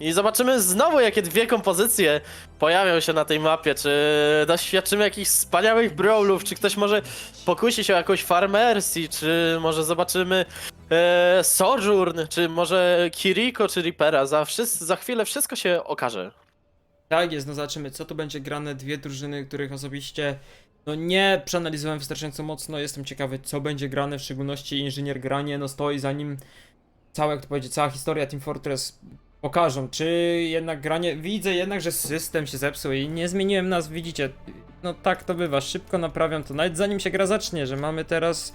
I zobaczymy znowu, jakie dwie kompozycje pojawią się na tej mapie. Czy doświadczymy jakichś wspaniałych brawlów, czy ktoś może pokusi się o jakąś Farmersi, czy może zobaczymy e, Sojourn, czy może Kiriko, czy Reapera. Za, za chwilę wszystko się okaże. Tak jest, no zobaczymy, co tu będzie grane. Dwie drużyny, których osobiście no nie przeanalizowałem wystarczająco mocno. Jestem ciekawy, co będzie grane, w szczególności inżynier granie, no stoi za nim cała, jak to powiedzieć, cała historia Team Fortress pokażą, czy jednak granie, widzę jednak, że system się zepsuł i nie zmieniłem nazw, widzicie, no tak to bywa, szybko naprawiam to, nawet zanim się gra zacznie, że mamy teraz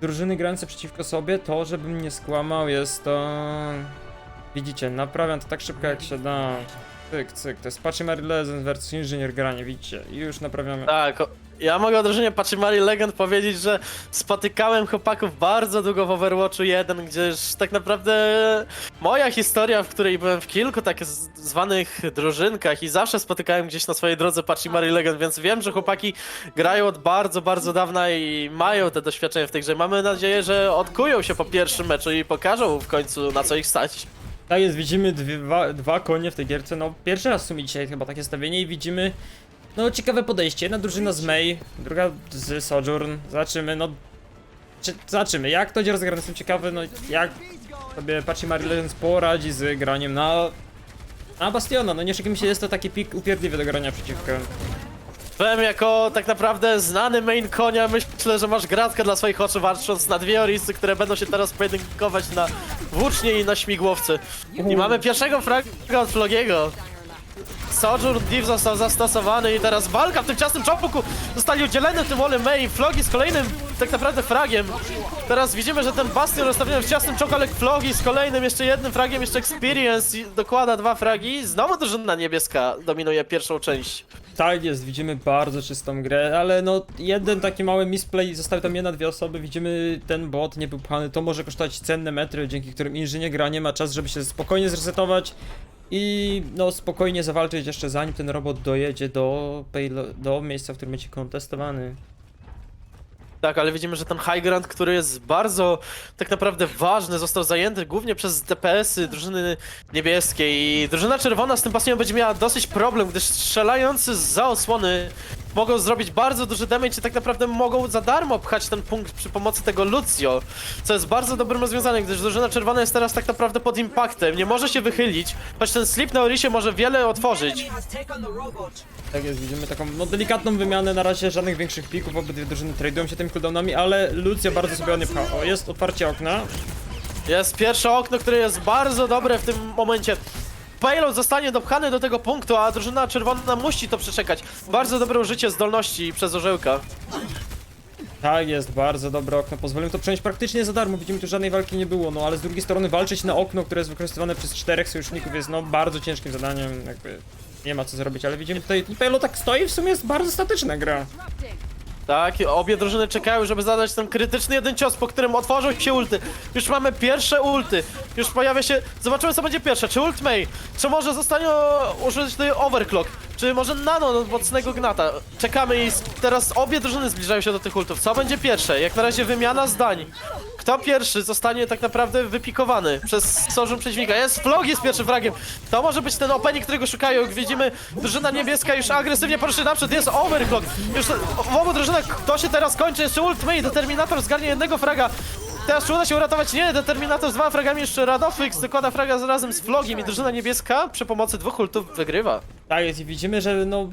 drużyny grające przeciwko sobie, to żebym nie skłamał, jest to, widzicie, naprawiam to tak szybko jak się da, cyk, cyk, to jest Patchy Mary Legends versus Inżynier granie, widzicie, i już naprawiamy. Tak, ja mogę o drużynie Pachimari Legend powiedzieć, że spotykałem chłopaków bardzo długo w Overwatchu 1, gdzież tak naprawdę moja historia, w której byłem w kilku tak zwanych drużynkach i zawsze spotykałem gdzieś na swojej drodze Pachimari Legend, więc wiem, że chłopaki grają od bardzo, bardzo dawna i mają te doświadczenia w tej grze. Mamy nadzieję, że odkują się po pierwszym meczu i pokażą w końcu na co ich stać. Tak jest, widzimy dwa, dwa konie w tej gierce, no pierwszy raz w sumie dzisiaj chyba takie stawienie i widzimy no ciekawe podejście, jedna drużyna z May, druga z Sojourn, zobaczymy, no czy, zobaczymy jak to będzie rozegrane, jestem ciekawy, no jak sobie Pachi Mary Legends poradzi z graniem na na Bastiona, no nie oszukujmy się, jest to taki pik upierdliwy do grania przeciwko. Powiem jako tak naprawdę znany main konia, myślę, że masz gratkę dla swoich oczu, patrząc na dwie orisy, które będą się teraz pojedynkować na włócznie i na śmigłowcy. I mamy pierwszego fraga od Flogiego. Sojourn Div został zastosowany i teraz walka w tym ciasnym czołku zostali udzieleni tym Ole May. Flogi z kolejnym tak naprawdę fragiem. Teraz widzimy, że ten bastion rozstawiony w ciasnym czołgu, ale Flogi z kolejnym jeszcze jednym fragiem, jeszcze Experience dokłada dwa fragi. Znowu drużyna niebieska dominuje pierwszą część. Tak jest, widzimy bardzo czystą grę, ale no jeden taki mały misplay, zostały tam jedna, dwie osoby, widzimy ten bot nie był pchany, to może kosztować cenne metry, dzięki którym inżynier gra nie ma czas, żeby się spokojnie zresetować i no spokojnie zawalczyć jeszcze zanim ten robot dojedzie do, do miejsca, w którym będzie kontestowany. Tak, ale widzimy, że ten high ground, który jest bardzo tak naprawdę ważny, został zajęty głównie przez DPS-y drużyny niebieskiej i drużyna czerwona z tym pasjonem będzie miała dosyć problem, gdyż strzelający za osłony mogą zrobić bardzo duży damage i tak naprawdę mogą za darmo pchać ten punkt przy pomocy tego Lucio, co jest bardzo dobrym rozwiązaniem, gdyż drużyna czerwona jest teraz tak naprawdę pod impaktem, nie może się wychylić, choć ten slip na Orisie może wiele otworzyć. Tak jest, widzimy taką no delikatną wymianę, na razie żadnych większych pików, obydwie drużyny tradują się tymi cooldownami, ale Lucio bardzo sobie ładnie pcha. O, jest otwarcie okna, Jest pierwsze okno, które jest bardzo dobre w tym momencie. Payload zostanie dopchany do tego punktu, a drużyna czerwona musi to przeczekać. Bardzo dobre użycie zdolności przez orzełka. Tak jest, bardzo dobre okno. Pozwoliłem to przejąć praktycznie za darmo. Widzimy, tu żadnej walki nie było, no ale z drugiej strony walczyć na okno, które jest wykorzystywane przez czterech sojuszników jest no bardzo ciężkim zadaniem, jakby nie ma co zrobić, ale widzimy tutaj, Pelo tak stoi, w sumie jest bardzo statyczna gra. Tak, obie drużyny czekają, żeby zadać ten krytyczny jeden cios, po którym otworzą się ulty. Już mamy pierwsze ulty. Już pojawia się... Zobaczymy, co będzie pierwsze. Czy ult May? Czy może zostanie użyty overclock? Czy może nano od mocnego gnata? Czekamy i teraz obie drużyny zbliżają się do tych ultów. Co będzie pierwsze? Jak na razie wymiana zdań. Kto pierwszy zostanie tak naprawdę wypikowany przez sożum przeciwnika? Jest Flog jest pierwszym fragiem. To może być ten opening, którego szukają. Jak widzimy, drużyna niebieska już agresywnie poruszy naprzód. Jest overclock. Już w obu drużynach to się teraz kończy. Jeszcze Ultimate, Determinator zgarnie jednego fraga. Teraz uda się uratować? Nie, Determinator z dwoma fragami, jeszcze Radofix dokłada fraga razem z Flogiem i drużyna niebieska przy pomocy dwóch ultów wygrywa. Tak jest i widzimy, że no...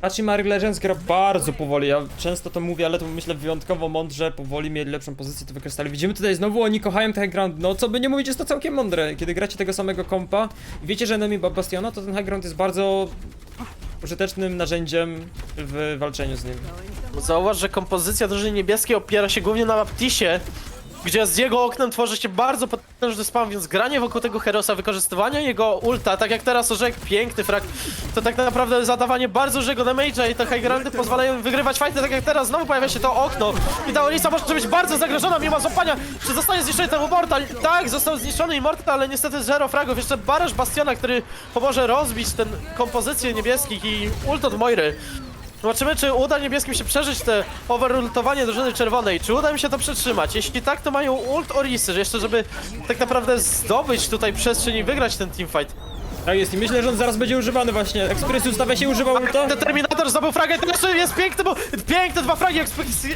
Patrzcie, Mary Legends gra bardzo powoli, ja często to mówię, ale to myślę wyjątkowo mądrze, powoli mieli lepszą pozycję, to wykorzystali. Widzimy tutaj znowu, oni kochają ten high ground, no co by nie mówić, jest to całkiem mądre. Kiedy gracie tego samego kompa i wiecie, że enemy Bastiona, to ten high ground jest bardzo użytecznym narzędziem w walczeniu z nim. Zauważ, że kompozycja drużyny niebieskiej opiera się głównie na Baptisie, gdzie z jego oknem tworzy się bardzo potężny spam, więc granie wokół tego Herosa, wykorzystywanie jego ulta, tak jak teraz orzekł, piękny frag, to tak naprawdę zadawanie bardzo dużego damage'a i te high groundy pozwalają wygrywać fighty, tak jak teraz znowu pojawia się to okno. I ta Orisa może być bardzo zagrożona mimo złapania, czy zostanie zniszczony ten Immortal, tak, został zniszczony Immortal, ale niestety zero fragów, jeszcze Barasz Bastiona, który pomoże rozbić tę kompozycję niebieskich i ult od Moiry. Zobaczymy, czy uda niebieskim się przeżyć te overultowanie drużyny czerwonej. Czy uda im się to przetrzymać? Jeśli tak, to mają ult Orisy, że jeszcze żeby tak naprawdę zdobyć tutaj przestrzeń i wygrać ten teamfight. Tak jest i myślę, że on zaraz będzie używany właśnie. Experience ustawia się, używał ulta. Determinator zdobył fragę, teraz jest piękny, bo piękne dwa fragi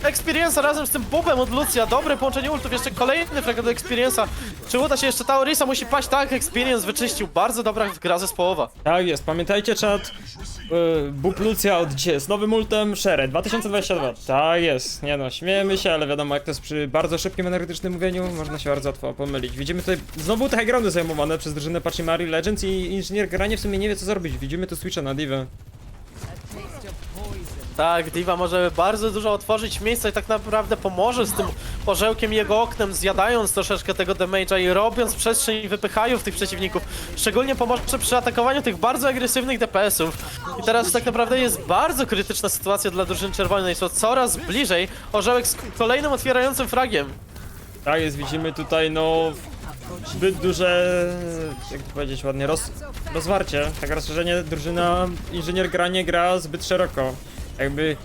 Experience'a razem z tym bubem od Lucia. Dobre połączenie ultów, jeszcze kolejny frag do Experience'a. Czy uda się jeszcze Taurisa? Musi paść, tak, Experience wyczyścił. Bardzo dobra gra zespołowa. Tak jest, pamiętajcie czat. Yy, Bób Lucja od dzisiaj z nowym ultem Shere 2022. Tak jest, nie no, śmiejemy się, ale wiadomo jak to jest przy bardzo szybkim energetycznym mówieniu, można się bardzo łatwo pomylić. Widzimy tutaj znowu te high groundy zajmowane przez drużynę Pachimari Legends i inżynier granie w sumie nie wie co zrobić. Widzimy tu switcha na Divę. Tak, Diva może bardzo dużo otworzyć miejsca i tak naprawdę pomoże z tym orzełkiem jego oknem, zjadając troszeczkę tego damage'a i robiąc przestrzeń i wypychając tych przeciwników. Szczególnie pomoże przy atakowaniu tych bardzo agresywnych DPS-ów. I teraz tak naprawdę jest bardzo krytyczna sytuacja dla drużyny czerwonej. Są coraz bliżej orzełek z kolejnym otwierającym fragiem. Tak jest, widzimy tutaj no zbyt duże, jak to powiedzieć ładnie, roz, rozwarcie, tak rozszerzenie drużyna inżynier granie gra zbyt szeroko. Jakby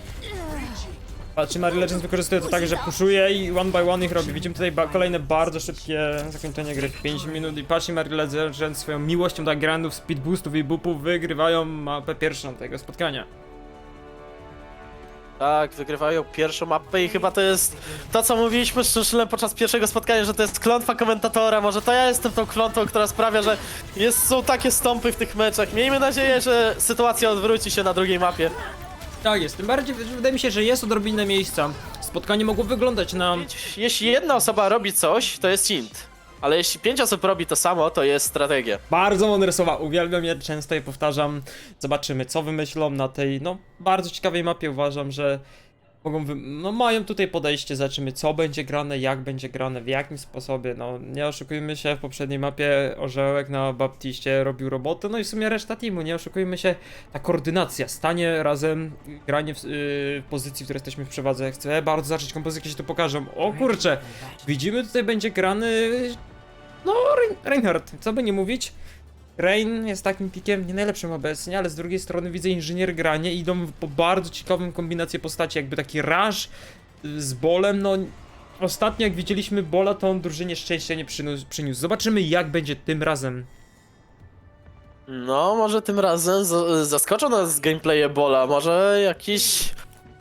Patrzy Mary Legends wykorzystuje to tak, że puszuje i one by one ich robi. Widzimy tutaj ba kolejne bardzo szybkie zakończenie gry w 5 minut i Patrzy Mary Legends swoją miłością do grandów, speed boostów i bupów wygrywają mapę pierwszą tego spotkania. Tak, wygrywają pierwszą mapę i chyba to jest to, co mówiliśmy z Szynszylem podczas pierwszego spotkania, że to jest klątwa komentatora. Może to ja jestem tą klątwą, która sprawia, że jest, są takie stąpy w tych meczach. Miejmy nadzieję, że sytuacja odwróci się na drugiej mapie. Tak jest, tym bardziej wydaje mi się, że jest odrobinę miejsca. Spotkanie mogło wyglądać na Jeśli jedna osoba robi coś, to jest int. Ale jeśli pięć osób robi to samo, to jest strategia. Bardzo mądre słowa, uwielbiam je, często je powtarzam. Zobaczymy, co wymyślą na tej, no, bardzo ciekawej mapie. Uważam, że mogą, no, mają tutaj podejście. Zobaczymy, co będzie grane, jak będzie grane, w jakim sposobie. No, nie oszukujmy się, w poprzedniej mapie Orzełek na Baptiście robił robotę, no i w sumie reszta teamu, nie oszukujmy się. Ta koordynacja, stanie razem, granie w, yy, pozycji, w której jesteśmy w przewadze. Chcę bardzo zacząć kompozycję, się tu pokażą. O kurczę, widzimy, tutaj będzie grany no, Rein- Reinhardt, co by nie mówić. Rain jest takim pikiem nie najlepszym obecnie, ale z drugiej strony widzę inżynier granie idą po bardzo ciekawym kombinację postaci, jakby taki rush y, z bolem, no ostatnio jak widzieliśmy bola, to on drużynie szczęścia nie przyniósł, przyniósł. Zobaczymy jak będzie tym razem. No, może tym razem zaskoczą nas gameplaye Bola. Może jakiś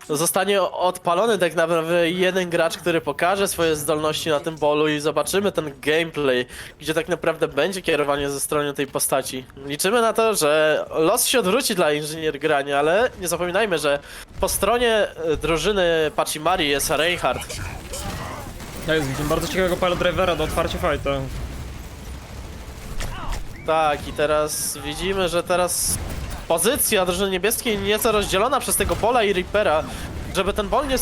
zostanie odpalony tak naprawdę jeden gracz, który pokaże swoje zdolności na tym bolu i zobaczymy ten gameplay, gdzie tak naprawdę będzie kierowanie ze strony tej postaci. Liczymy na to, że los się odwróci dla inżynier grania, ale nie zapominajmy, że po stronie e, drużyny Pachimari jest Reinhardt. Tak jest, widzimy bardzo ciekawego pile drivera do otwarcia fighta. Tak, i teraz widzimy, że teraz pozycja drużyny niebieskiej nieco rozdzielona przez tego Bola i Reapera. Żeby ten bol nie...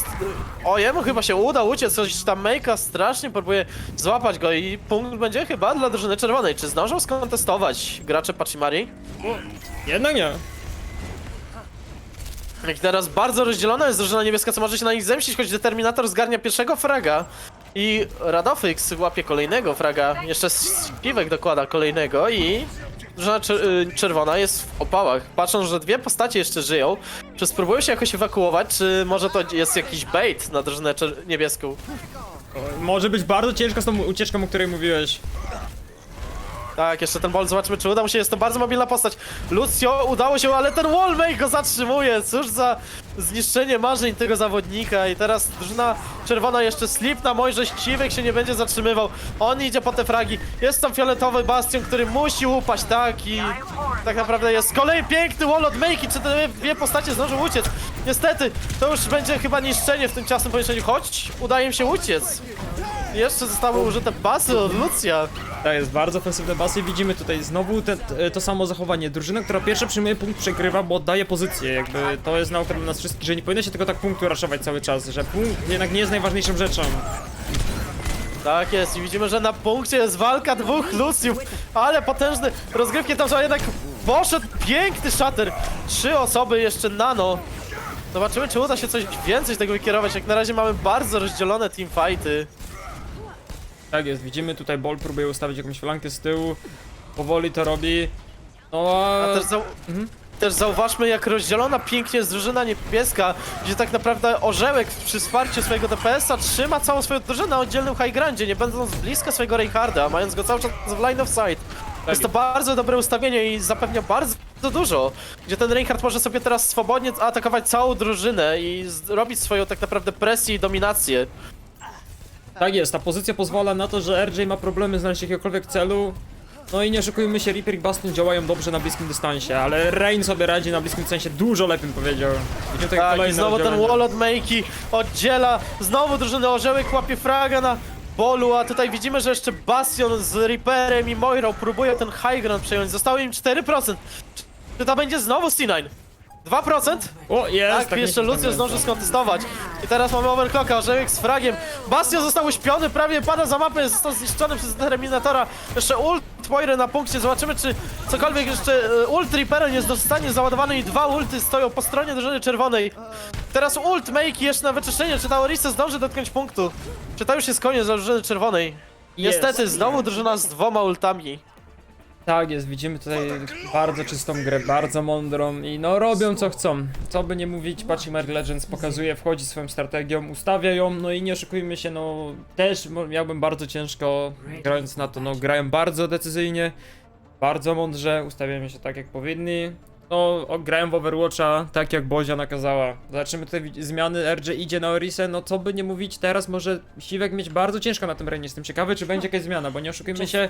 O, jemu chyba się uda uciec, coś tam Make'a strasznie próbuje złapać go i punkt będzie chyba dla drużyny czerwonej. Czy zdążą skontestować gracze Pachimari? Jednak nie. Jak teraz bardzo rozdzielona jest drużyna niebieska, co może się na nich zemścić, choć Determinator zgarnia pierwszego fraga i Radofix łapie kolejnego fraga, jeszcze Piwek dokłada kolejnego i drużyna czer y, czerwona jest w opałach. Patrząc, że dwie postacie jeszcze żyją, czy spróbują się jakoś ewakuować, czy może to jest jakiś bait na drużynę niebieską? Może być bardzo ciężko z tą ucieczką, o której mówiłeś. Tak, jeszcze ten ball, zobaczymy czy uda mu się, jest to bardzo mobilna postać. Lucio, udało się, ale ten wallmake go zatrzymuje, cóż za zniszczenie marzeń tego zawodnika i teraz drużyna czerwona jeszcze slip na Mojżesz Ciwek się nie będzie zatrzymywał. On idzie po te fragi, jest tam fioletowy bastion, który musi upaść, tak i tak naprawdę jest kolejny piękny wall od Makey, czy te dwie postacie zdążą uciec. Niestety, to już będzie chyba niszczenie w tym czasem pomieszczeniu, choć udaje im się uciec. Jeszcze zostały użyte basy od Lucia. Tak, jest bardzo ofensywne basy widzimy tutaj znowu te, to samo zachowanie. Drużyna, która pierwsza przyjmuje punkt przegrywa, bo oddaje pozycję. Jakby to jest nauka dla nas wszystkich, że nie powinno się tylko tak punktu raszować cały czas, że punkt jednak nie jest najważniejszą rzeczą. Tak jest i widzimy, że na punkcie jest walka dwóch Luciów, ale potężny rozgrywki tam, że jednak poszedł piękny shatter. Trzy osoby jeszcze nano. Zobaczymy, czy uda się coś więcej z tego wykierować. Jak na razie mamy bardzo rozdzielone teamfighty. Tak jest, widzimy tutaj Ball próbuje ustawić jakąś flankę z tyłu. Powoli to robi. No A też, zau też zauważmy, jak rozdzielona pięknie jest drużyna niebieska, gdzie tak naprawdę Orzełek przy wsparciu swojego DPS-a trzyma całą swoją drużynę na oddzielnym high grandzie, nie będąc blisko swojego Reinharda, mając go cały czas w line of sight. Jest to bardzo dobre ustawienie i zapewnia bardzo dużo, gdzie ten Reinhardt może sobie teraz swobodnie atakować całą drużynę i zrobić swoją tak naprawdę presję i dominację. Tak jest, ta pozycja pozwala na to, że RJ ma problemy znaleźć jakiegokolwiek celu. No i nie oszukujmy się, Reaper i Bastion działają dobrze na bliskim dystansie, ale Rain sobie radzi na bliskim dystansie dużo lepiej bym powiedział. Widzimy tutaj Tak, i kolejne znowu ten oddzielenie. wall od Makey oddziela, znowu drużyny orzełek łapie fraga na bolu, a tutaj widzimy, że jeszcze Bastion z Reaperem i Moirą próbuje ten high ground przejąć. Zostało im 4%. Czy to będzie znowu C9? 2%? O, jest! Tak, tak jeszcze Lucio że zdąży jest. skontestować. I teraz mamy overclocka, orzełek z fragiem. Bastion został uśpiony, prawie pada za mapę, został zniszczony przez Terminatora. Jeszcze ult Moiry na punkcie, zobaczymy czy cokolwiek jeszcze e, ult Reapera nie zostanie załadowany i dwa ulty stoją po stronie drużyny czerwonej. Teraz ult Make jeszcze na wyczyszczenie, czy ta Orisa zdąży dotknąć punktu? Czy to już jest koniec dla drużyny czerwonej? Niestety, znowu drużyna z dwoma ultami. Tak jest, widzimy tutaj bardzo czystą grę, bardzo mądrą i no robią co chcą. Co by nie mówić, Pachimar Legends pokazuje, wchodzi swoją strategią, ustawia ją, no i nie oszukujmy się, no też miałbym bardzo ciężko grając na to, no grają bardzo decyzyjnie, bardzo mądrze, ustawiają się tak jak powinni. No, grają w Overwatcha tak jak Bozia nakazała. Zobaczymy wi- zmiany, RJ idzie na Orisę, no co by nie mówić, teraz może Siwek mieć bardzo ciężko na tym rejnie. Jestem ciekawy, czy będzie jakaś zmiana, bo nie oszukujmy się.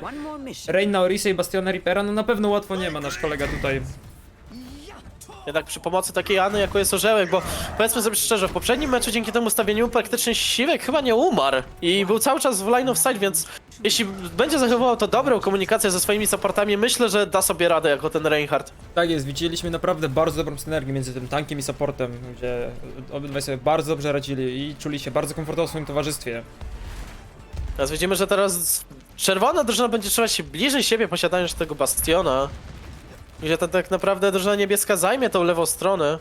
Rain na Orisę i Bastiona Reapera, no na pewno łatwo nie ma nasz kolega tutaj. Jednak przy pomocy takiejAny, jako jest orzełek, bo powiedzmy sobie szczerze, w poprzednim meczu dzięki temu ustawieniu praktycznie Siwek chyba nie umarł i był cały czas w line of sight, więc jeśli będzie zachowywał to dobrą komunikację ze swoimi supportami, myślę, że da sobie radę jako ten Reinhardt. Tak jest, widzieliśmy naprawdę bardzo dobrą synergię między tym tankiem i supportem, gdzie obydwaj sobie bardzo dobrze radzili i czuli się bardzo komfortowo w swoim towarzystwie. Teraz widzimy, że teraz czerwona drużyna będzie trzymać się bliżej siebie, posiadając tego bastiona. Gdzie to tak naprawdę drużyna niebieska zajmie tą lewą stronę.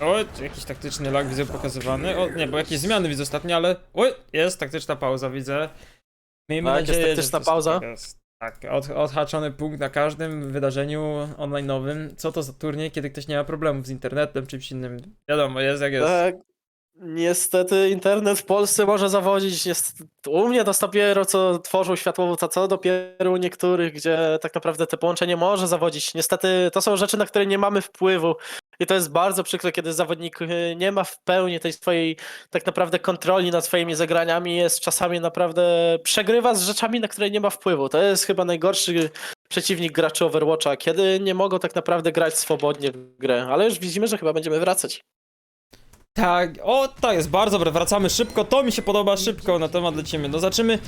O, jakiś taktyczny lag widzę pokazywany. O, nie, bo jakieś zmiany widzę ostatnio, ale. Oj, jest taktyczna pauza, widzę. Miejmy Tak, jest nadzieję, że taktyczna wszystko pauza. Jest. Tak, od, odhaczony punkt na każdym wydarzeniu online'owym. Co to za turniej, kiedy ktoś nie ma problemów z internetem, czymś innym. Wiadomo, jest jak jest. Tak. Niestety internet w Polsce może zawodzić. Jest, u mnie to dopiero co tworzą światłowód, a co dopiero u niektórych, gdzie tak naprawdę te połączenie może zawodzić. Niestety to są rzeczy, na które nie mamy wpływu. I to jest bardzo przykre, kiedy zawodnik y, nie ma w pełni tej swojej tak naprawdę kontroli nad swoimi zagraniami. Jest czasami naprawdę przegrywa z rzeczami, na które nie ma wpływu. To jest chyba najgorszy przeciwnik graczy Overwatcha, kiedy nie mogą tak naprawdę grać swobodnie w grę. Ale już widzimy, że chyba będziemy wracać. Tak, o, to jest bardzo dobre, wracamy szybko, to mi się podoba, szybko na temat lecimy. No zaczniemy.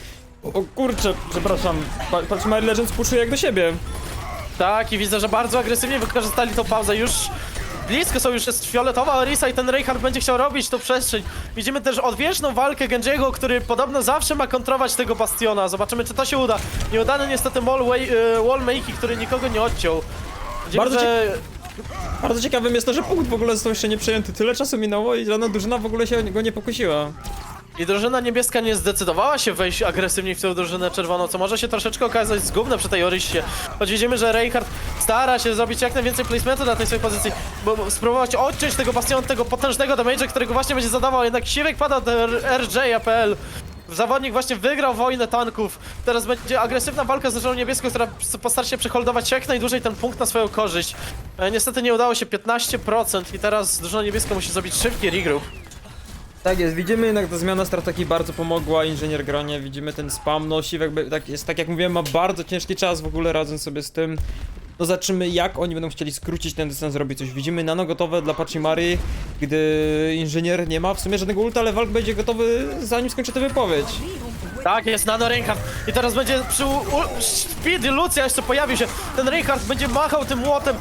O kurczę, przepraszam, pa- patrz, My Legends puszuje jak do siebie. Tak, i widzę, że bardzo agresywnie wykorzystali tą pauzę. Już blisko są, już jest fioletowa Orisa i ten Reinhardt będzie chciał robić tą przestrzeń. Widzimy też odwieczną walkę Genjiego, który podobno zawsze ma kontrować tego Bastiona. Zobaczymy, czy to się uda. Nieudany niestety wall, way, e, wall który nikogo nie odciął. Widzimy, Bardzo że... Bardzo ciekawym jest to, że punkt w ogóle został jeszcze nie przejęty. Tyle czasu minęło i żadna drużyna w ogóle się go nie pokusiła. I drużyna niebieska nie zdecydowała się wejść agresywnie w tę drużynę czerwoną, co może się troszeczkę okazać zgubne przy tej Orysie. Choć widzimy, że Reinhardt stara się zrobić jak najwięcej placementu na tej swojej pozycji, bo bo spróbować odciąć tego bastionu, tego potężnego damage'a, którego właśnie będzie zadawał, jednak Siwek pada od RJ.pl. Zawodnik właśnie wygrał wojnę tanków. Teraz będzie agresywna walka z drużyną niebieską, która postara się przeholdować jak najdłużej ten punkt na swoją korzyść. E, niestety nie udało się 15% i teraz drużyna niebieska musi zrobić szybki regroup. Tak jest, widzimy jednak ta zmiana strategii bardzo pomogła, inżynier granie, widzimy ten spam, no Siwek tak jest, tak jak mówiłem, ma bardzo ciężki czas w ogóle radząc sobie z tym. No zobaczymy jak oni będą chcieli skrócić ten dystans, zrobić coś. Widzimy nano gotowe dla Pachimari, gdy inżynier nie ma w sumie żadnego ulta, ale walk będzie gotowy zanim skończy tę wypowiedź. Tak, jest nano Reinhardt i teraz będzie przy u, Speedy Lucja jeszcze pojawił się. Ten Reinhardt będzie machał tym młotem.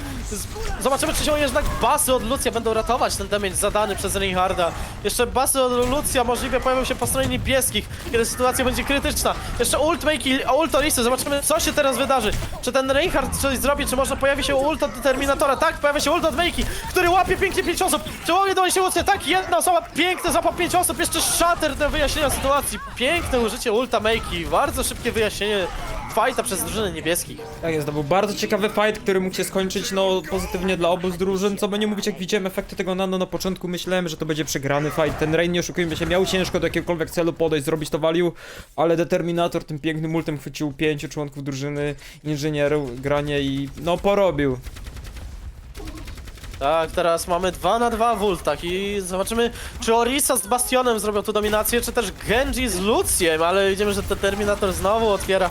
Zobaczymy, czy się jednak basy od Lucja będą ratować ten damage zadany przez Reinharda. Jeszcze basy od Lucja możliwie pojawią się po stronie niebieskich, kiedy sytuacja będzie krytyczna. Jeszcze ult Makey, ult Orisy, zobaczymy co się teraz wydarzy. Czy ten Reinhardt coś zrobi, czy może pojawi się ult od Terminatora? Tak, pojawia się ult od Makey, który łapie pięknie pięć osób. Czy łapie do się Lucja? Tak, jedna osoba, piękne, złapał pięć osób, jeszcze shatter do wyjaśnienia sytuacji. Piękne użycie ulta Makey, bardzo szybkie wyjaśnienie fajta przez drużyny niebieskich. Tak jest, to był bardzo ciekawy fight, który mógł się skończyć, no, pozytywnie dla obu z drużyn, co by nie mówić, jak widziałem efekty tego nano na początku, myślałem, że to będzie przegrany fight, ten Rain, nie oszukujmy się, miał ciężko do jakiegokolwiek celu podejść, zrobić to value, ale Determinator tym pięknym ultem chwycił pięciu członków drużyny, inżynierów, granie i, no, porobił. Tak, teraz mamy 2 na 2 w ultach i zobaczymy, czy Orisa z Bastionem zrobią tu dominację, czy też Genji z Luciem, ale widzimy, że ten Terminator znowu otwiera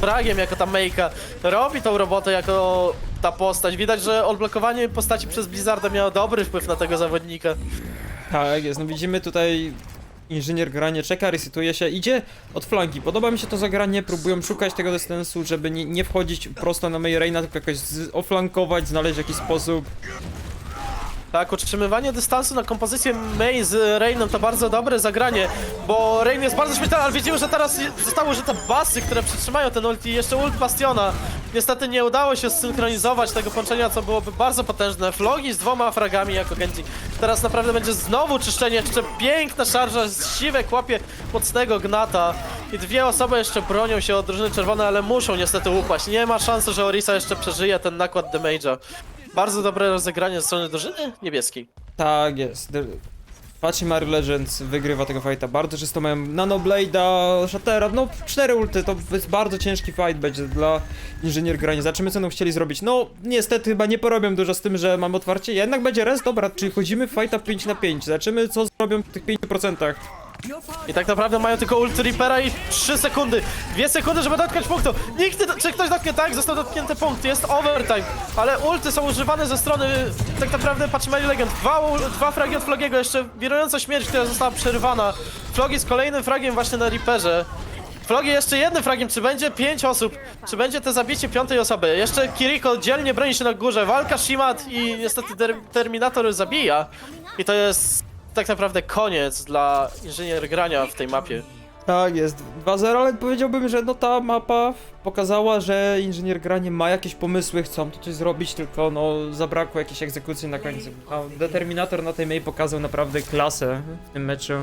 fragiem jako ta Meika. Robi tą robotę jako ta postać. Widać, że odblokowanie postaci przez Blizzarda miało dobry wpływ na tego zawodnika. Tak jest, no widzimy tutaj inżynier granie czeka, resetuje się, idzie od flanki. Podoba mi się to zagranie, próbują szukać tego dystansu, żeby nie, nie wchodzić prosto na May Reina, tylko jakoś oflankować, znaleźć jakiś sposób. Tak, utrzymywanie dystansu na kompozycję Mei z Rainem to bardzo dobre zagranie, bo Rain jest bardzo śmiertelny, ale widzimy, że teraz zostały użyte basy, które przytrzymają ten ult i jeszcze ult Bastiona. Niestety nie udało się zsynchronizować tego połączenia, co byłoby bardzo potężne. Flogi z dwoma fragami jako Genji. Teraz naprawdę będzie znowu czyszczenie, jeszcze piękna szarża, siwek łapie mocnego gnata i dwie osoby jeszcze bronią się od drużyny czerwonej, ale muszą niestety upaść. Nie ma szansy, że Orisa jeszcze przeżyje ten nakład damage'a. Bardzo dobre rozegranie ze strony drużyny niebieskiej. Tak jest. The- Pachimari Legends wygrywa tego fighta bardzo czysto, mają Nanoblade'a, Shattera, no cztery ulty, to jest bardzo ciężki fight będzie dla inżynier grania. Zobaczymy co będą chcieli zrobić. No niestety chyba nie porobią dużo z tym, że mam otwarcie, jednak będzie res, dobra, czyli chodzimy w fighta 5 na 5, zobaczymy co zrobią w tych 5%. I tak naprawdę mają tylko ult Reapera i 3 sekundy. 2 sekundy, żeby dotknąć punktu. Nikt czy ktoś dotknie tak, został dotknięty punkt. Jest overtime. Ale ulty są używane ze strony tak naprawdę Pachimari Legend. Dwa, dwa fragi od Flogiego, jeszcze wirująca śmierć, która została przerywana. Flogi z kolejnym fragiem właśnie na Reaperze. Flogi jeszcze jednym fragiem, czy będzie pięć osób? Czy będzie to zabicie piątej osoby? Jeszcze Kiriko dzielnie broni się na górze, walka Shimat i niestety ter Terminator zabija. I to jest tak naprawdę koniec dla inżynier grania w tej mapie. Tak jest, 2-0, ale powiedziałbym, że no ta mapa pokazała, że inżynier granie ma jakieś pomysły, chcą to coś zrobić, tylko no zabrakło jakiejś egzekucji na końcu. A Determinator na tej May pokazał naprawdę klasę w tym meczu.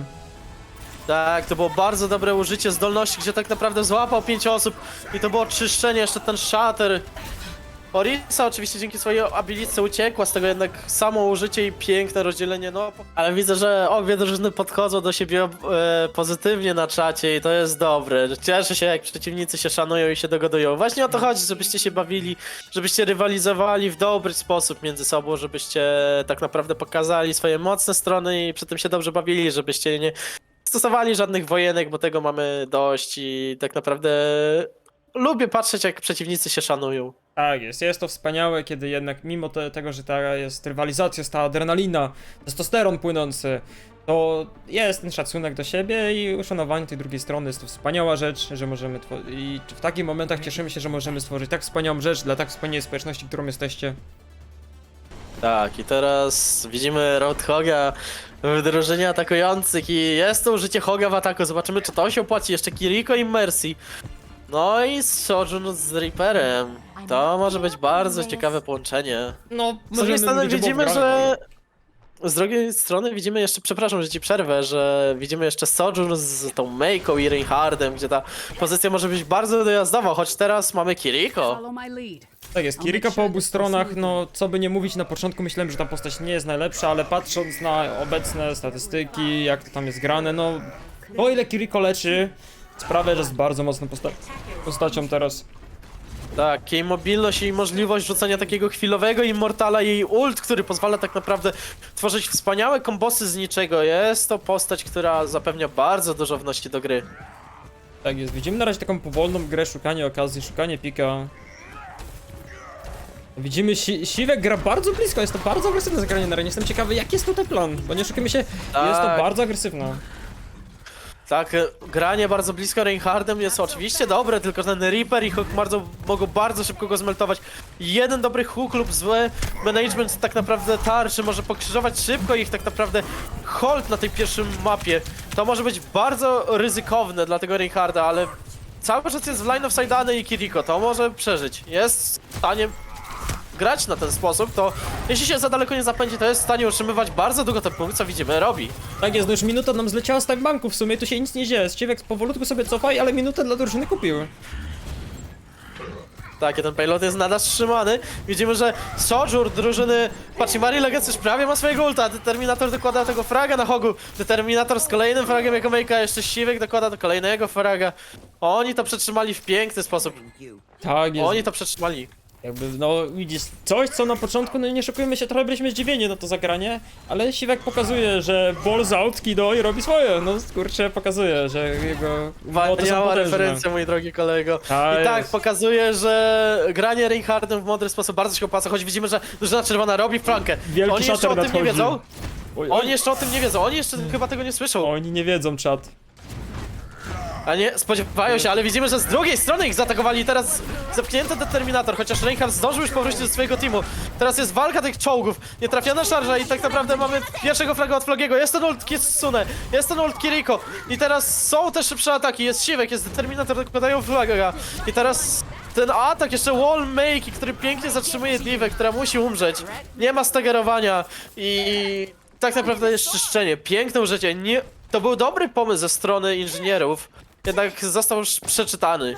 Tak, to było bardzo dobre użycie zdolności, gdzie tak naprawdę złapał pięć osób i to było czyszczenie, jeszcze ten shatter. Orisa oczywiście dzięki swojej abilice uciekła z tego jednak samo użycie i piękne rozdzielenie, no ale widzę, że obie drużyny podchodzą do siebie e, pozytywnie na czacie i to jest dobre. Cieszę się jak przeciwnicy się szanują i się dogadują. Właśnie o to chodzi, żebyście się bawili, żebyście rywalizowali w dobry sposób między sobą, żebyście tak naprawdę pokazali swoje mocne strony i przy tym się dobrze bawili, żebyście nie stosowali żadnych wojenek, bo tego mamy dość i tak naprawdę lubię patrzeć, jak przeciwnicy się szanują. Tak jest, jest to wspaniałe, kiedy jednak mimo te, tego, że ta jest rywalizacja, jest ta adrenalina, testosteron płynący, to jest ten szacunek do siebie i uszanowanie tej drugiej strony. Jest to wspaniała rzecz, że możemy i w takich momentach cieszymy się, że możemy stworzyć tak wspaniałą rzecz dla tak wspaniałej społeczności, którą jesteście. Tak, i teraz widzimy Roadhoga w drużynie atakujących i jest to użycie Hoga w ataku. Zobaczymy, czy to się opłaci. Jeszcze Kiriko i Mercy. No i Sojun z Reaperem. To może być bardzo ciekawe połączenie. No, Z drugiej strony widzimy, że... Z drugiej strony widzimy jeszcze, przepraszam, że ci przerwę, że widzimy jeszcze Sojourn z tą Meiko i Reinhardem, gdzie ta pozycja może być bardzo dojazdowa, choć teraz mamy Kiriko. Follow my lead. Tak jest, Kirika po obu stronach, no co by nie mówić, na początku myślałem, że ta postać nie jest najlepsza, ale patrząc na obecne statystyki, jak to tam jest grane, no o ile Kiriko leczy, sprawia, że jest bardzo mocną posta postacią teraz. Tak, jej mobilność i możliwość rzucania takiego chwilowego immortala, jej ult, który pozwala tak naprawdę tworzyć wspaniałe kombosy z niczego. Jest to postać, która zapewnia bardzo dużo wności do gry. Tak jest, widzimy na razie taką powolną grę, szukanie okazji, szukanie pika. Widzimy, si Siwek gra bardzo blisko, jest to bardzo agresywne zagranie na arenie. Jestem ciekawy, jaki jest tutaj plan, bo nie oszukujmy się, jest to Tak. bardzo agresywne. Tak, e, granie bardzo blisko Reinhardem jest oczywiście dobre, tylko ten Reaper i Hook bardzo, mogą bardzo szybko go zmeltować. Jeden dobry hook lub zły management tak naprawdę tarczy może pokrzyżować szybko ich tak naprawdę hold na tej pierwszym mapie. To może być bardzo ryzykowne dla tego Reinharda, ale cały czas jest w line of side'any i Kiriko, to może przeżyć. Jest w stanie grać na ten sposób, to jeśli się za daleko nie zapędzi, to jest w stanie utrzymywać bardzo długo ten punkt, co widzimy, robi. Tak jest, no już minuta nam zleciała z tak banku w sumie, tu się nic nie dzieje. Siwek powolutku sobie cofaj, ale minutę dla drużyny kupił. Tak, ten payload jest nadal wstrzymany. Widzimy, że Sojourn drużyny Pachimari Legacy już prawie ma swojego ulta. Determinator dokłada tego fraga na hogu. Determinator z kolejnym fragiem jako make'a, jeszcze Siwek dokłada do kolejnego fraga. Oni to przetrzymali w piękny sposób. Tak jest. Oni to przetrzymali. Jakby, no widzisz, coś co na początku, no nie szokujmy się, trochę byliśmy zdziwieni na to zagranie, ale Siwek pokazuje, że balls out, kido i robi swoje, no kurczę, pokazuje, że jego woty są Wspaniała potężne. referencja, mój drogi kolego. Tak I tak, jest. pokazuje, że granie Reinhardtem w mądry sposób bardzo się opłaca, choć widzimy, że drużyna czerwona robi flankę. Wielki Oni jeszcze o tym nie nadchodzi. wiedzą. Oj, oj, Oni jeszcze o tym nie wiedzą, oni jeszcze chyba tego nie słyszą. Oni nie wiedzą, czat. A nie, spodziewają się, ale widzimy, że z drugiej strony ich zaatakowali teraz zepchnięty determinator, chociaż Reinhardt zdążył już powrócić do swojego teamu. Teraz jest walka tych czołgów, nietrafiona szarża i tak naprawdę mamy pierwszego flaga od Flogiego. Jest ten ult Kitsune, jest ten ult Kiriko i teraz są też szybsze ataki, jest Siwek, jest determinator, dokładają flaga i teraz ten atak, jeszcze wall make, który pięknie zatrzymuje Divę, która musi umrzeć. Nie ma stagerowania i tak naprawdę jest czyszczenie. Piękne użycie. Nie, to był dobry pomysł ze strony inżynierów, jednak został już przeczytany.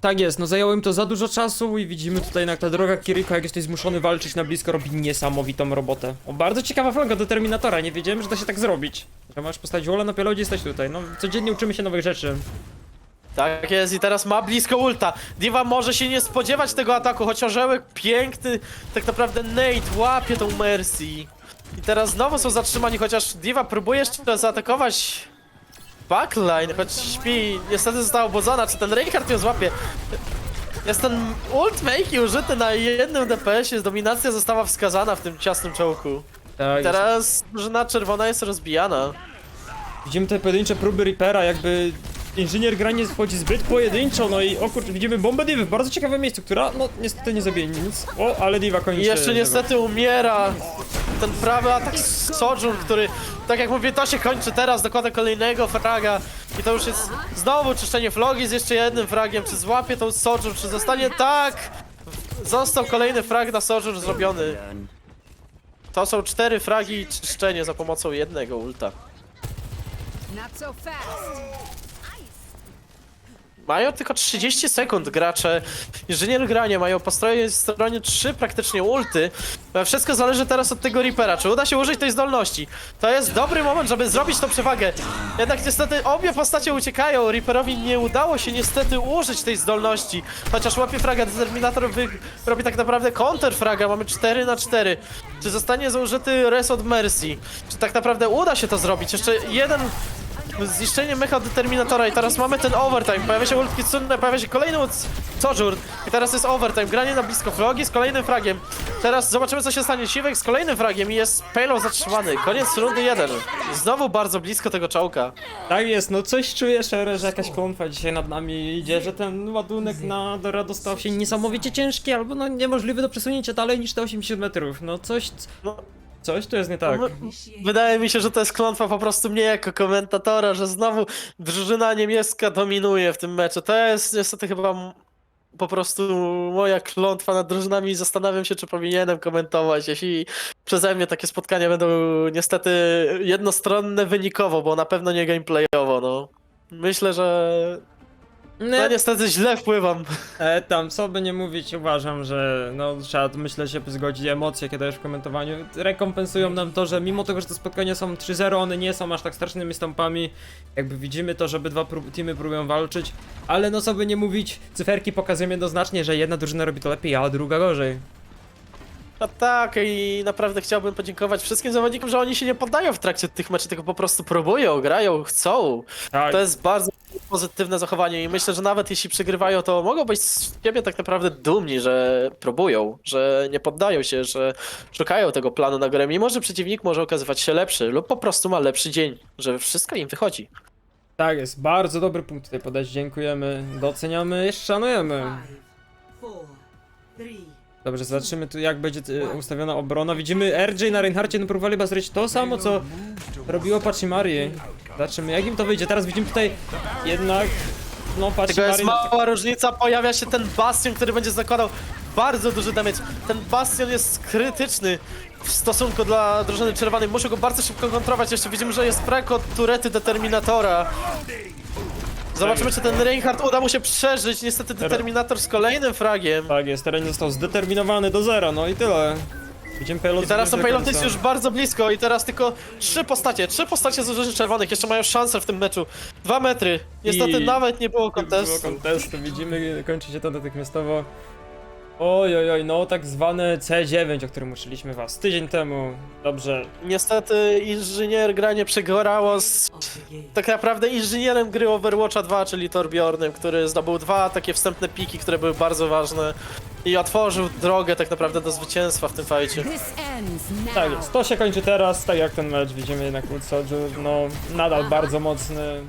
Tak jest, no zajęło im to za dużo czasu i widzimy tutaj jak ta droga Kiriko, jak jesteś zmuszony walczyć na blisko, robi niesamowitą robotę. O, bardzo ciekawa flanka Determinatora, nie wiedziałem, że da się tak zrobić. Że masz postawić wola na pielodzie i stać tutaj, no codziennie uczymy się nowych rzeczy. Tak jest i teraz ma blisko ulta. Diva może się nie spodziewać tego ataku, choć orzełek piękny, tak naprawdę Nate łapie tą Mercy. I teraz znowu są zatrzymani, chociaż Diva próbuje jeszcze zaatakować backline, choć śpi, niestety została obudzona, czy ten Reinhardt ją złapie. Jest ten ult make użyty na jednym DPS-ie, dominacja została wskazana w tym ciasnym czołku. Tak. Teraz drużyna czerwona jest rozbijana. Widzimy te pojedyncze próby Reapera, jakby inżynier granie wchodzi zbyt pojedynczo, no i o kurczę, widzimy bombę Divy w bardzo ciekawym miejscu, która, no niestety nie zabije nic. O, ale Diva kończy. I jeszcze niestety umiera ten prawy atak Sojourn, który, tak jak mówię, to się kończy teraz, dokłada kolejnego fraga i to już jest znowu czyszczenie flogi z jeszcze jednym fragiem, czy złapie tą Sojourn, czy zostanie tak? Został kolejny frag na Sojourn zrobiony. To są cztery fragi i czyszczenie za pomocą jednego ulta. Not so fast. Mają tylko 30 sekund gracze. Inżynier grania mają po stronie, stronie 3 praktycznie ulty. E, Wszystko zależy teraz od tego Reapera. Czy uda się użyć tej zdolności? To jest dobry moment, żeby zrobić tą przewagę. Jednak niestety obie postacie uciekają. Reaperowi nie udało się niestety użyć tej zdolności. Chociaż łapie fraga, Determinator wy... robi tak naprawdę counter fraga. Mamy 4 na 4. Czy zostanie zużyty res od Mercy? Czy tak naprawdę uda się to zrobić? Jeszcze jeden Zniszczenie mecha Determinatora i teraz mamy ten overtime. Pojawia się ult Kitsune, pojawia się kolejny ult Sojourn i teraz jest overtime. Granie na blisko flogi z kolejnym fragiem. Teraz zobaczymy co się stanie. Siwek z kolejnym fragiem i jest payload zatrzymany. Koniec rundy 1. Znowu bardzo blisko tego czołka. Tak jest, no coś czuję szczerze, że jakaś klątwa dzisiaj nad nami idzie, że ten ładunek na Dorado stał się niesamowicie ciężki, albo no niemożliwy do przesunięcia dalej niż te 80 metrów. No coś, No, coś tu jest nie tak. w- wydaje mi się, że to jest klątwa po prostu mnie jako komentatora, że znowu drużyna niemiecka dominuje w tym meczu. To jest niestety chyba po prostu moja klątwa nad drużynami i zastanawiam się, czy powinienem komentować, jeśli przeze mnie takie spotkania będą niestety jednostronne wynikowo, bo na pewno nie gameplayowo, no. Myślę, że no Nie, niestety źle wpływam. e, tam, co by nie mówić, uważam, że no czat, myślę, się zgodzi emocje, kiedy dajesz w komentowaniu, rekompensują nam to, że mimo tego, że te spotkania są 3-0, one nie są aż tak strasznymi stąpami, jakby widzimy to, że obydwa prób, teamy próbują walczyć, ale no co by nie mówić, cyferki pokazują jednoznacznie, że jedna drużyna robi to lepiej, a druga gorzej. No tak, i naprawdę chciałbym podziękować wszystkim zawodnikom, że oni się nie poddają w trakcie tych meczów, tylko po prostu próbują, grają, chcą. Tak. To jest bardzo pozytywne zachowanie i myślę, że nawet jeśli przegrywają, to mogą być z siebie tak naprawdę dumni, że próbują, że nie poddają się, że szukają tego planu na grę, mimo że przeciwnik może okazywać się lepszy lub po prostu ma lepszy dzień, że wszystko im wychodzi. Tak jest, bardzo dobry punkt tutaj podać, dziękujemy, doceniamy i szanujemy. Four, three, Dobrze, zobaczymy tu jak będzie y, ustawiona obrona. Widzimy RJ na Reinhardcie, no próbowali chyba zrobić to samo, co robiło Pachimari. Zobaczymy jak im to wyjdzie. Teraz widzimy tutaj jednak, no Tylko jest Pachimari... mała różnica, pojawia się ten bastion, który będzie zakładał bardzo duży damage. Ten bastion jest krytyczny w stosunku dla drużyny czerwonej. Muszę go bardzo szybko kontrolować. Jeszcze widzimy, że jest preko turety Determinatora. Zobaczymy, czy ten Reinhardt uda mu się przeżyć. Niestety Determinator z kolejnym fragiem. Tak jest, teren został zdeterminowany do zera, no i tyle. I teraz do payload jest już bardzo blisko i teraz tylko trzy postacie, trzy postacie z drużyny czerwonych jeszcze mają szansę w tym meczu. Dwa metry. Niestety I- nawet nie było Było kontestu. kontestu, widzimy, kończy się to natychmiastowo. Oj, oj, oj, no tak zwane C9, o którym uczyliśmy was tydzień temu. Dobrze, Niestety inżynier gra nie przegorało z tak naprawdę inżynierem gry Overwatcha 2, czyli Torbjornem, który zdobył dwa takie wstępne piki, które były bardzo ważne i otworzył drogę tak naprawdę do zwycięstwa w tym fajcie. Tak jest, to się kończy teraz, tak jak ten mecz, widzimy jednak Wood Soldier, no nadal bardzo mocny.